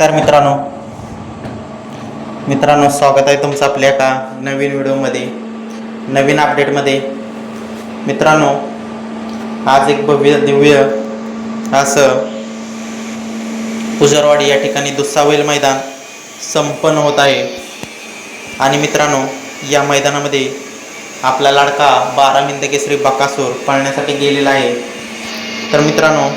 तर मित्रांनो मित्रांनो स्वागत आहे तुमचं आपल्या एका नवीन व्हिडिओमध्ये नवीन अपडेटमध्ये मित्रांनो आज एक भव्य दिव्य असं पुजरवाडी या ठिकाणी दुस्सावेल मैदान संपन्न होत आहे. आणि मित्रांनो या मैदानामध्ये आपला लाडका बारा मिंद केसरी बकासूर पळण्यासाठी गेलेला आहे. तर मित्रांनो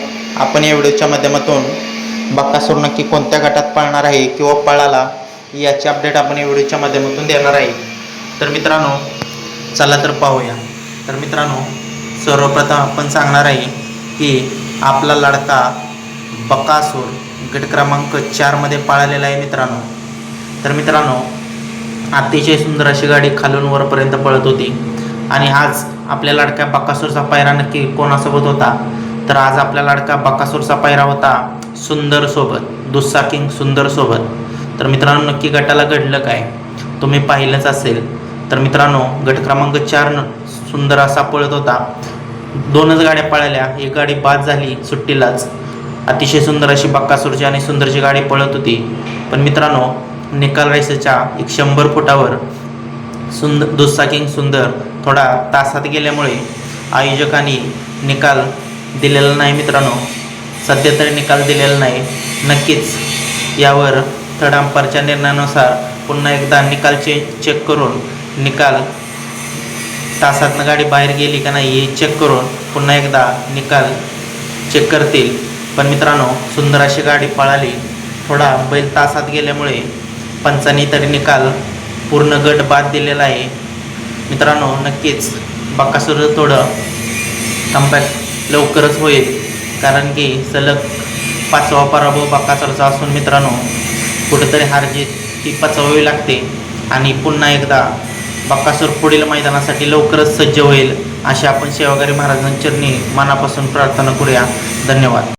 आपण या व्हिडिओच्या माध्यमातून बक्कासूर नक्की कोणत्या गटात पळणार आहे किंवा पळाला याची अपडेट आपण या व्हिडिओच्या माध्यमातून देणार आहे. तर मित्रांनो चला तर पाहूया. तर मित्रांनो सर्वप्रथम आपण सांगणार आहे की आपला लडका बकासूर गट क्रमांक चारमध्ये पळालेला आहे मित्रांनो. तर मित्रांनो अतिशय सुंदर अशी गाडी खालून वरपर्यंत पळत होती. आणि आज आपल्या लाडक्या बकासूरचा पायरा नक्की कोणासोबत होता? तर आज आपल्या लाडका बकासूरचा पायरा होता सुंदर सोबत दुस्साकिंग सुंदर सोबत. तर मित्रांनो नक्की गटाला घडलं काय? तुम्ही पाहिलंच असेल. तर मित्रांनो गट क्रमांक चार न सुंदर असा पळत होता. दोनच गाड्या पळाल्या. एक गाडी बाद झाली सुट्टीलाच. अतिशय सुंदर अशी बक्कासूरची आणि सुंदरची गाडी पळत होती. पण मित्रांनो निकाल रेषेच्या एक शंभर फुटावर सुंदर दुस्साकिंग सुंदर थोडा तासात गेल्यामुळे आयोजकांनी निकाल दिलेला नाही मित्रांनो. सध्या तरी निकाल दिलेला नाही. नक्कीच यावर थर्ड अंपायरच्या निर्णयानुसार पुन्हा एकदा निकाल चे चेक करून निकाल तासातनं गाडी बाहेर गेली का नाही हे चेक करून पुन्हा एकदा निकाल चेक करतील. पण मित्रांनो सुंदर अशी गाडी पळाली. थोडा बैल तासात गेल्यामुळे पंचांनी तरी निकाल पूर्ण गट बाद दिलेला आहे. मित्रांनो नक्कीच बाकासुर थोडं कमबॅक लवकरच होईल. कारण की सलग पाचवा पराभव बाकासरचा असून मित्रांनो कुठेतरी हार जीत ती पचवावी लागते. आणि पुन्हा एकदा बाकासूर पुढील मैदानासाठी लवकरच सज्ज होईल अशी आपण सेवागारी महाराजांचरणी मनापासून प्रार्थना करूया. धन्यवाद.